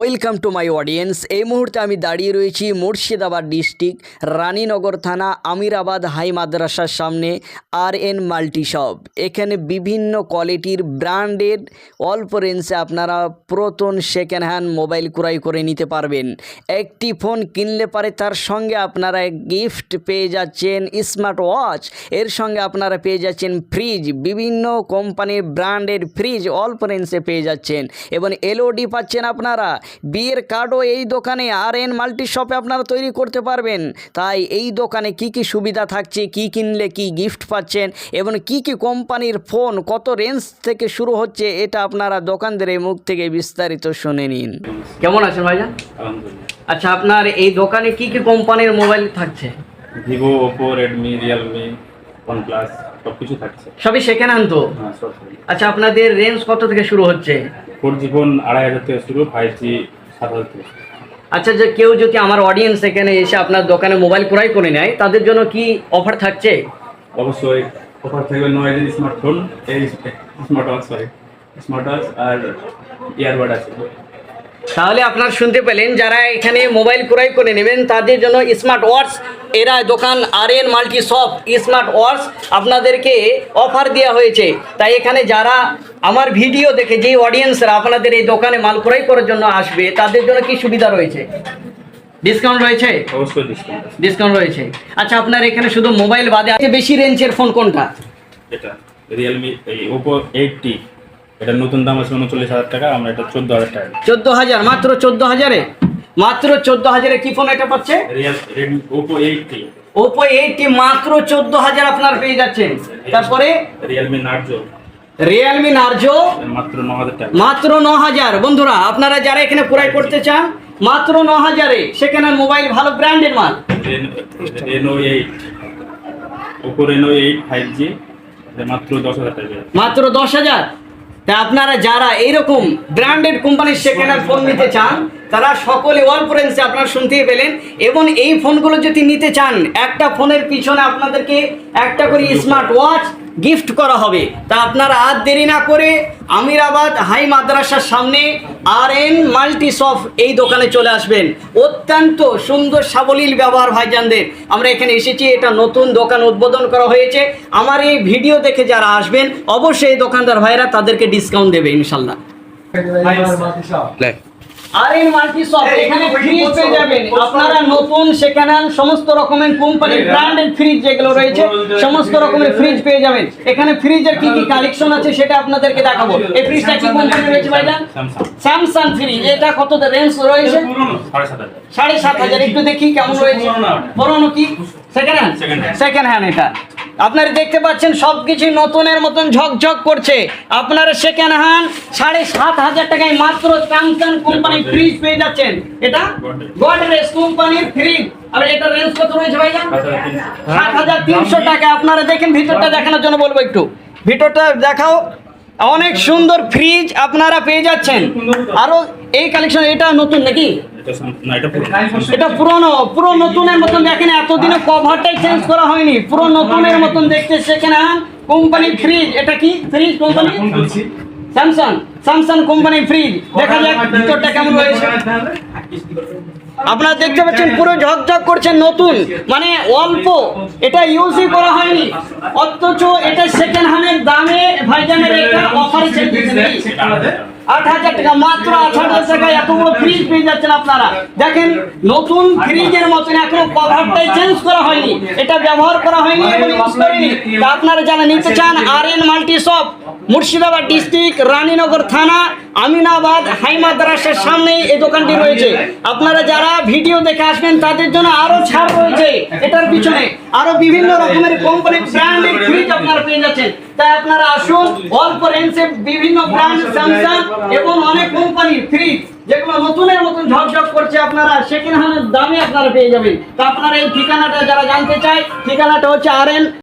Welcome to my audience এই মুহূর্তে আমি দাঁড়িয়ে রয়েছি মুর্শিদাবাদ ডিস্ট্রিক্ট, রানীনগর থানা, আমিরাবাদ হাই মাদ্রাসার সামনে আর এন মাল্টি শপ। এখানে বিভিন্ন কোয়ালিটির ব্র্যান্ডেড অল্প রেঞ্জে আপনারা পুরাতন সেকেন্ড হ্যান্ড মোবাইল ক্রয় করে নিতে পারবেন। একটি ফোন কিনলে পারে তার সঙ্গে আপনারা গিফট পেয়ে যাচ্ছেন স্মার্ট ওয়াচ, এর সঙ্গে আপনারা পেয়ে যাচ্ছেন ফ্রিজ, বিভিন্ন কোম্পানির ব্র্যান্ডের ফ্রিজ অল্প রেঞ্জে পেয়ে যাচ্ছেন। এবং এলওডি পাচ্ছেন আপনারা। বিয়ের কার্ডও এই দোকানে আর এন মাল্টি শপে আপনারা তৈরি করতে পারবেন। তাই এই দোকানে কি কি সুবিধা থাকছে কি কিনলে কি গিফট পাচ্ছেন এবং কি কি কোম্পানির ফোন কত রেঞ্জ থেকে শুরু হচ্ছে এটা আপনারা দোকানদারের মুখ থেকে বিস্তারিত শুনে নিন। কেমন আছেন ভাইজান? আলহামদুলিল্লাহ। আচ্ছা আপনার এই দোকানে কি কি কোম্পানির মোবাইল থাকছে? Vivo Oppo Redmi Realme OnePlus সব কিছু থাকছে। সবই সেকেন্ড হ্যান্ড তো? হ্যাঁ আচ্ছা আপনাদের রেঞ্জ কত থেকে শুরু হচ্ছে? ফোর জি ফোন আড়াই হাজার থেকে শুরু ফাইভ জি সাত হাজার থেকে আচ্ছা যে কেউ যদি আমার অডিয়েন্স এখানে এসে আপনার দোকানে মোবাইল ক্রয় করে নেয় তাদের জন্য কি অফার থাকছে? অবশ্যই অফার থাকবে নয় হাজার স্মার্টফোন এই smart watch sorry smart watch আর ইয়ারবাড আছে। তাহলে আপনারা শুনতে পেলেন যারা এখানে মোবাইল ক্রয় করে নেবেন তাদের জন্য স্মার্ট ওয়াচ এরা দোকান R N multi shop smart watch আপনাদেরকে অফার দেওয়া হয়েছে। তাই এখানে যারা আমার ভিডিও দেখে যে অডিয়েন্সরা আপনাদের এই দোকানে মাল ক্রয় করার জন্য আসবে তাদের জন্য কি সুবিধা রয়েছে? ডিসকাউন্ট রয়েছে? অবশ্যই ডিসকাউন্ট ডিসকাউন্ট রয়েছে। আচ্ছা আপনার এখানে শুধু মোবাইল বাদে আছে বেশি রেঞ্জের ফোন কোনটা? এটা রিয়েলমি এই ওপো এইটটি এটা নতুন দাম আছে উনচল্লিশ হাজার টাকা আমরা এটা চোদ্দ হাজার টাকা চোদ্দ হাজার মাত্র চোদ্দ হাজারে? মাত্র চোদ্দ হাজারে কি ফোন এটা পাচ্ছে? ওপো এইটটি ওপো এইটটি মাত্র চোদ্দ হাজার আপনার পেয়ে যাচ্ছেন। তারপরে? রিয়েলমি নার্জো রিয়েলমি নার্জো মাত্র ন হাজার টাকা। মাত্র ন হাজার। বন্ধুরা আপনারা যারা এখানে ক্রয় করতে চান মাত্র ন হাজারে। সেখানে মোবাইল ভালো ব্র্যান্ডের মাল। Reno eight Oppo Reno eight five G মাত্র দশ হাজার টাকা। মাত্র দশ হাজার। তা আপনারা যারা এইরকম ব্র্যান্ডেড কোম্পানির সেকেন্ড ফোন নিতে চান, তারা সকলে অল্প রেঞ্জে আপনারা শুনতেই পেলেন। এবং এই ফোনগুলো যদি নিতে চান, একটা ফোনের পিছনে আপনাদেরকে একটা করে স্মার্ট ওয়াচ গিফট করা হবে। তা আপনারা আর দেরি না করে আমিরাবাদ হাই মাদ্রাসার সামনে আর এন মাল্টি শপ এই দোকানে চলে আসবেন। অত্যন্ত সুন্দর সাবলীল ব্যবহার ভাইজানদের। আমরা এখানে এসেছি এটা নতুন দোকান উদ্বোধন করা হয়েছে। আমার এই ভিডিও দেখে যারা আসবেন অবশ্যই এই দোকানদার ভাইরা তাদেরকে ডিসকাউন্ট দেবে ইনশাল্লাহ। আর এন মাল্টি শপ এখানে ফ্রিজ পেয়ে যাবেন। আপনারা নতুন সেকেন্ড হ্যান্ড সমস্ত রকমের কোম্পানির ব্র্যান্ডেড ফ্রিজ যেগুলো রয়েছে সমস্ত রকমের ফ্রিজ পেয়ে যাবেন। এখানে ফ্রিজের কি কি কালেকশন আছে সেটা আপনাদেরকে দেখাবো। এই ফ্রিজটা কি কোম্পানি রয়েছে ভাইজান? স্যামসাং ফ্রিজ এটা কত রেঞ্জ রয়েছে? সাড়ে সাত হাজার। সাড়ে সাত হাজার। একটু দেখি কেমন রয়েছে। পুরোনো কি? সেকেন্ড হ্যান্ড সেকেন্ড হ্যান্ড এটা। আপনারা দেখতে পাচ্ছেন সব কিছু নতুনের মতন ঝকঝক করছে। আপনারা সেকেন্ড হ্যান্ড সাড়ে সাত হাজার টাকায় মাত্র স্যামসাং কোম্পানির ফ্রিজ পেয়ে যাচ্ছেন। এটা গডরেজ কোম্পানির ফ্রিজ আর এটা রেঞ্জ কত রয়েছে সাত হাজার তিনশো টাকা। আপনারা দেখেন ভিতরটা দেখানোর জন্য বলব একটু। ভিতরটা দেখাও। অনেক সুন্দর ফ্রিজ আপনারা পেয়ে যাচ্ছেন। আরও এই কালেকশন এটা নতুন নাকি? এটা পুরনো। পুরো নতুনের মতন দেখেন এতদিনে কভারটাই চেঞ্জ করা হয়নি। পুরো নতুনের মতন দেখতে সেখানে কোম্পানি ফ্রিজ এটা কি? Fridge company Samsung Samsung company fridge দেখা যাক ভিতরটা কেমন রয়েছে আপনারা দেখতে পাচ্ছেন পুরো ঝকঝক করছেন নতুন। মানে অল্প এটা ইউজই করা হয়নি। অথচ এটা সেকেন্ড হ্যান্ডের অফারে চলছে আট হাজার টাকা মাত্র হাজার ফ্রিজ পেয়ে যাচ্ছেন আপনারা। দেখেন, নতুন ফ্রিজের মতন এখনও চেঞ্জ করা হয়নি। এটা ব্যবহার করা হয়নি আপনারা যারা নিতে চান R N multi shop Murshidabad district Raninagar থানা, আমিনাবাদ হাই মাদ্রাসার সামনেই এই দোকানটি রয়েছে। আপনারা যারা ভিডিও দেখে আসবেন, তাদের জন্য আরও ছাড় রয়েছে। এটার পিছনে আরও বিভিন্ন রকমের কোম্পানির ব্র্যান্ডেড ফ্রিজ আপনারা পেয়ে যাচ্ছেন। তাই আপনারা আসুন অল্প রেঞ্জে বিভিন্ন ব্র্যান্ড স্যামসাং এবং অনেক কোম্পানি ফ্রি যেগুলো নতুনের মতন ঝকঝক করছে আপনারা সেকেন্ড হ্যান্ডের দামে আপনারা পেয়ে যাবেন। তো আপনারা এই ঠিকানাটা যারা জানতে চায়, ঠিকানাটা হচ্ছে আর